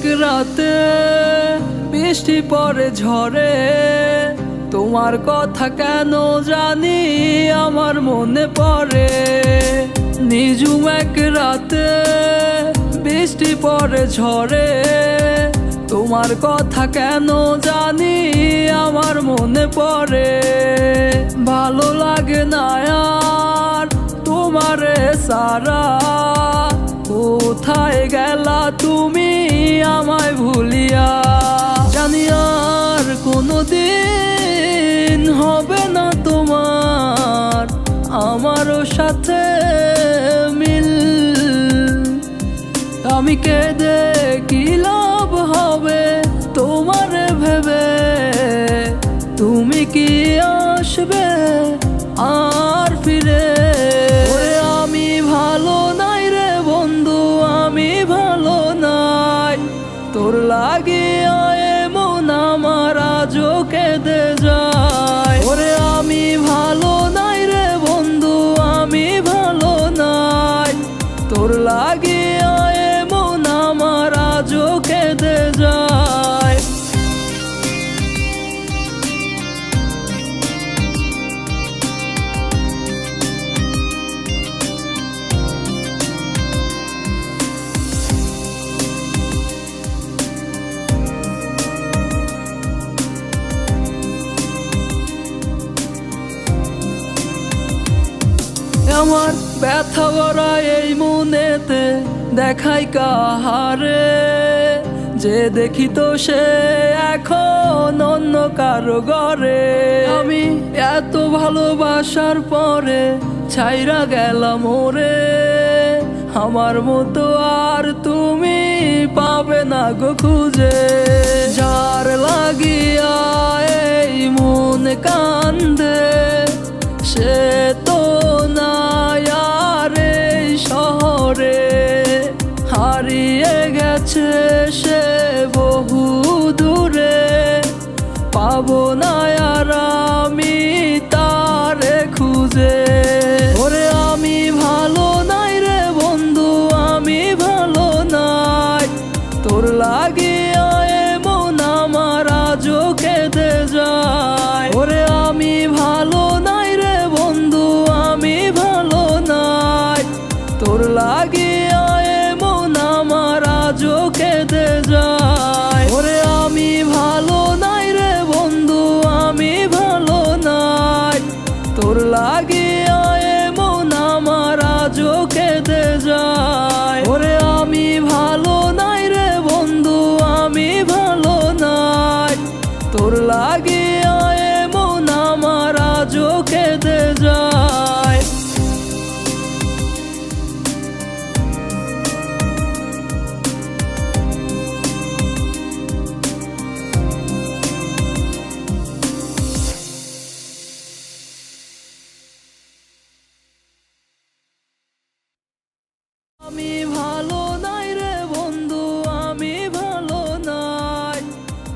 রাতে বৃষ্টি পরে ঝরে তোমার কথা কেন জানি আমার মনে পড়ে। নিজুম এক রাতে বৃষ্টি পরে ঝরে তোমার কথা কেন জানি আমার মনে পড়ে। ভালো লাগে না আর তোমারে সারা। কোথায় গেলা আমারও সাথে মিল। আমি কি লাভ হবে তোমার ভেবে? তুমি কি আসবে আর ফিরে? আমি ভালো নাই রে বন্ধু, আমি ভালো নাই। তোর লাগে আমার ব্যথা ভরা এই মনেতে দেখাই কাহারে। যে দেখি তো সে এখন অন্য কারও ঘরে। আমি এত ভালোবাসার পরে ছাইরা গেলাম ওরে। আমার মতো আর তুমি পাবে না গো খুঁজে। যার লাগিয়া এই মন কান্দে, সে তো গেছে সে বহু দূরে পাবো না আর আমি তারে খুঁজে। ওরে আমি ভালো নাই রে বন্ধু, আমি ভালো নাই। তোর লাগিয়া এমন আমার আজও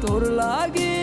பொருளாகி